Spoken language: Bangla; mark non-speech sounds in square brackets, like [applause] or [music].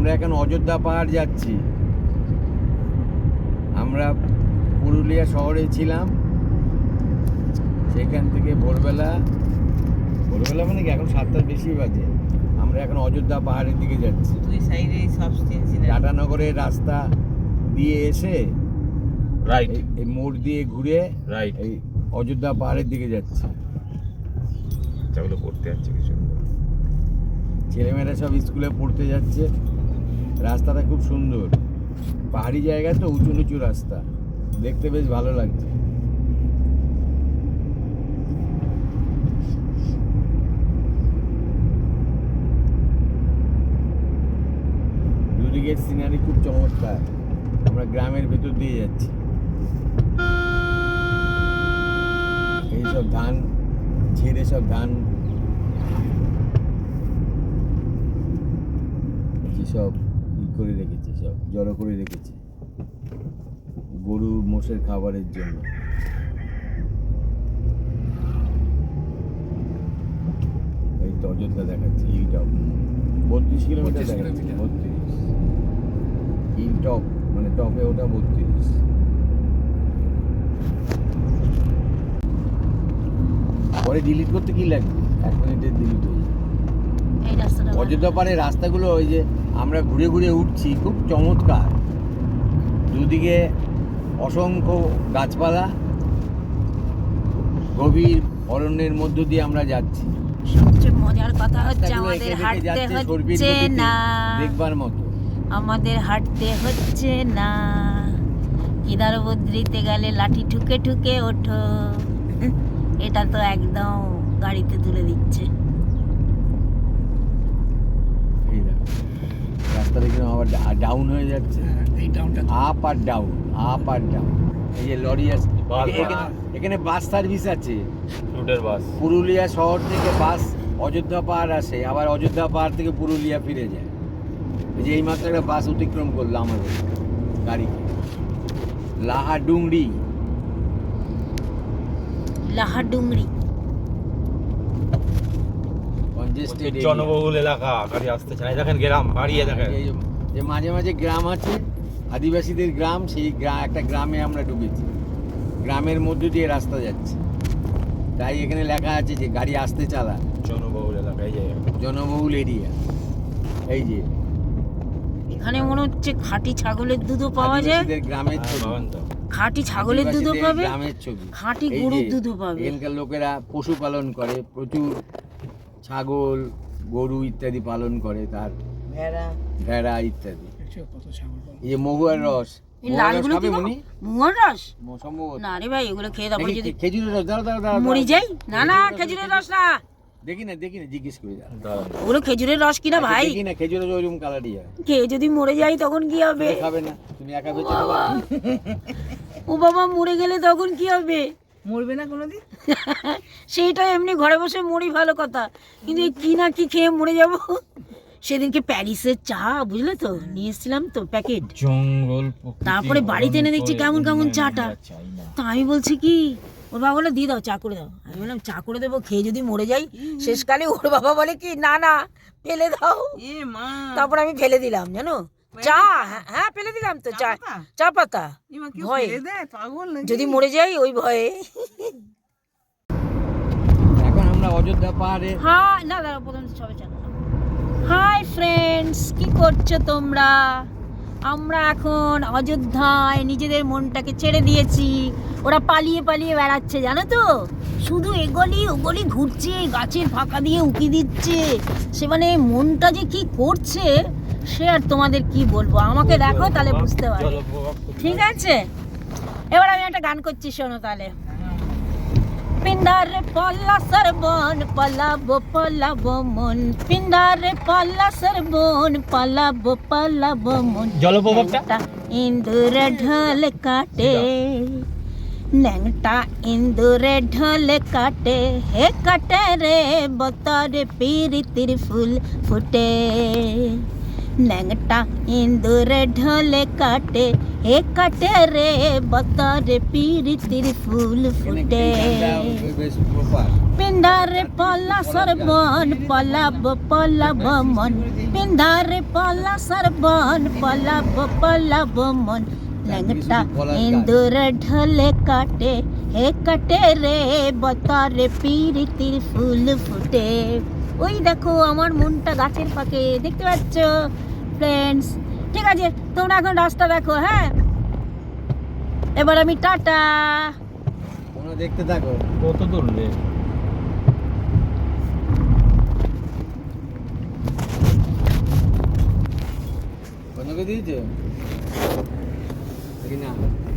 আমরা এখন অযোধ্যা পাহাড় যাচ্ছি। আমরা পুরুলিয়া শহরে ছিলাম। সেখান থেকে ভোরবেলা ভোরবেলা মানে কি? এখন সাতটার বেশি বাজে। আমরা এখন অযোধ্যা পাহাড়ের দিকে যাচ্ছি। দুই সাইডে সব ছিল টাটানগরের রাস্তা দিয়ে এসে রাইট এই- মোড় দিয়ে ঘুরে রাইট এই অযোধ্যা পাহাড়ের দিকে যাচ্ছি। বাচ্চাগুলো পড়তে যাচ্ছে কি সুন্দর। ছেলেমেয়েরা সব স্কুলে পড়তে যাচ্ছে। রাস্তাটা খুব সুন্দর। পাহাড়ি জায়গা তো, উঁচু নিচু রাস্তা। দেখতে বেশ ভালো লাগছে। দুদিকের সিনারি খুব চমৎকার। আমরা গ্রামের ভেতর দিয়ে যাচ্ছি। এইসব ধান ছেড়ে সব ধান। কি সব ই করে রেখেছে সব জড়ো করে রেখেছে। গরু মোষের খাবারের জন্য। এই তো অযোধ্যা দেখাচ্ছে হিল বত্রিশ কিলোমিটার 32 দেখাচ্ছে। বত্রিশ। হিল টপ মানে টপে ওটা বত্রিশ। পরে ডিলিট করতে কি লাগবে? এক মিনিটে ডিলিট হয়ে যাবে। এই রাস্তাটা ভালো। অযোধ্যা পাড়ের রাস্তাগুলো ওই যে আমরা ঘুরে ঘুরে উঠছি খুব চমৎকার। দুদিকে অসংখ্য গাছপালা গভীর অরণ্যের মধ্য দিয়ে আমরা যাচ্ছি। সবচেয়ে মজার কথা হচ্ছে আমাদের হাঁটতে হচ্ছে না। দেখবার মতো। আমাদের হাঁটতে হচ্ছে না। কেদার বদ্রিতে গেলে লাঠি ঠুকে ঠুকে ওঠো। এটা তো একদম গাড়িতে তুলে দিচ্ছে এই দেখো রাস্তাটা কিন্তু আবার ডাউন হয়ে যাচ্ছে। এই টাউনটা আপ আর ডাউন আপ আর ডাউন এই যে লরি আছে এখানে- বাস। এখানে বাস সার্ভিস আছে। রুটের বাস পুরুলিয়া শহর থেকে বাস অযোধ্যা পাহাড় আসে আবার অযোধ্যা পাহাড় থেকে পুরুলিয়া ফিরে যায়। এই যে এইমাত্র একটা বাস অতিক্রম করল আমাদের গাড়িকে। লাহা ডুংরি লাহাডুংরি। কনজেস্টেড জনবহুল এলাকা গাড়ি আসতে চায় দেখেন গ্রাম বাড়িয়ে দেখেন। যে মাঝে মাঝে গ্রাম আছে আদিবাসীদের গ্রাম সেই একটা গ্রামে আমরা ঢুকেছি গ্রামের মধ্য দিয়ে রাস্তা যাচ্ছে। তাই এখানে লেখা আছে যে গাড়ি আসতে চালা। জনবহুল এলাকা এই জনবহুল এরিয়া। এই যে। এখানে মনে হচ্ছে খাঁটি ছাগলের দুধও পাওয়া যায়। গ্রামের হ্যাঁ। খাঁটি ছাগলের দুধও পাবে গ্রামের ছবি। খাঁটি গরুর দুধও পাবে। এখানকার লোকেরা পশুপালন করে প্রচুর ছাগল গরু ইত্যাদি পালন করে তার। ভেড়া। ভেড়া ইত্যাদি। এই যে মহুয়ার রস। এই লালগুলো কি রস? সম্ভবত। না রে ভাই এগুলো খেয়ে তারপরে দেখি যদি খেজুরের রস দাঁড়া দাঁড়া দাঁড়া মরি যাই? না না খেজুরের খেজুরের রস রস না। দেখি না দেখি না জিজ্ঞেস করে ওগুলো খেজুরের রস কিনা আচ্ছা, ভাই? দেখি না খেজুরের রস ওইরকম কালারই হয়। খেয়ে যদি মরে যাই তখন কি হবে? খাবে না তুমি একা বেঁচে ও বাবা মরে গেলে তখন কি হবে? মরবে না কোনোদিন? [laughs] সেইটা এমনি ঘরে বসে মরি ভালো কথা। কিন্তু কি না কি খেয়ে মরে যাব? সেদিনকে প্যারিসের চা বুঝলে তো? নিয়ে এসেছিলাম তো প্যাকেট। জঙ্গল তারপরে বাড়িতে এনে দেখছি কেমন কেমন চাটা। তা আমি বলছি কি ওর বাবা বলে দিয়ে দাও চা করে দাও। আমি বললাম চা করে দেবো খেয়ে যদি মরে যাই শেষকালে ওর বাবা বলে কি না না ফেলে দাও। মা। তারপর আমি ফেলে দিলাম জানো? চা হ্যাঁ, হ্যাঁ ফেলে দিলাম তো চা চা পাতা? ভয়ে। যদি মরে যাই ওই ভয়ে। এখন আমরা অযোধ্যা পাহাড়ে হ্যাঁ না দাঁড়া প্রথম সবে হাই ফ্রেন্ডস কি করছ তোমরা? আমরা এখন অযোধ্যায় নিজেদের মনটাকে ছেড়ে দিয়েছি। ওরা পালিয়ে পালিয়ে বেড়াচ্ছে জানো তো? শুধু এগলি ওগলি ঘুরছে গাছের ফাঁকা দিয়ে উঁকি দিচ্ছে। সে মানে মনটা যে কি করছে সে আর তোমাদের কি বলব? আমাকে দেখো তাহলে বুঝতে পারবে। ঠিক আছে? এবার আমি একটা গান করছি শোনো তাহলে। পিন্ডারে পল্লা সরবন পলাবো পলাবো মন। পিন্ডারে পল্লা সরবন পলাবো পলাবো মন। জলপ্রপাতটা? ইন্দুরে ঢল কাটে। ন্যাংটা ইন্দুরে ঢল কাটে। হে কাটে রে বতরে পিরিতির ফুল ফুটে। ন্যাংটা ইন্দুরে ঢলে কাটে হে কাটে রে বতরে পিরিতির ফুল এখানে ফুটে এইখানটা বেশ প্রপার পিন্ধারে পলা সরবন পলাব পলাব মন পিন্ধারে পলা সরবন পলাব পলাব মন ল্যাংটা ইন্দুর ঢলে কাটে হে কাটে রে বতারে পিরিতির ফুল ফুটে ওই দেখো আমার মনটা গাছের পাকে দেখতে পাচ্ছ? ফ্রেন্ডস ঠিক আছে তোমরা এখন রাস্তা দেখো হ্যাঁ? এবার আমি টাটা। তোমরা দেখতে থাকো। কত দূর দিয়েছে? দেখি না।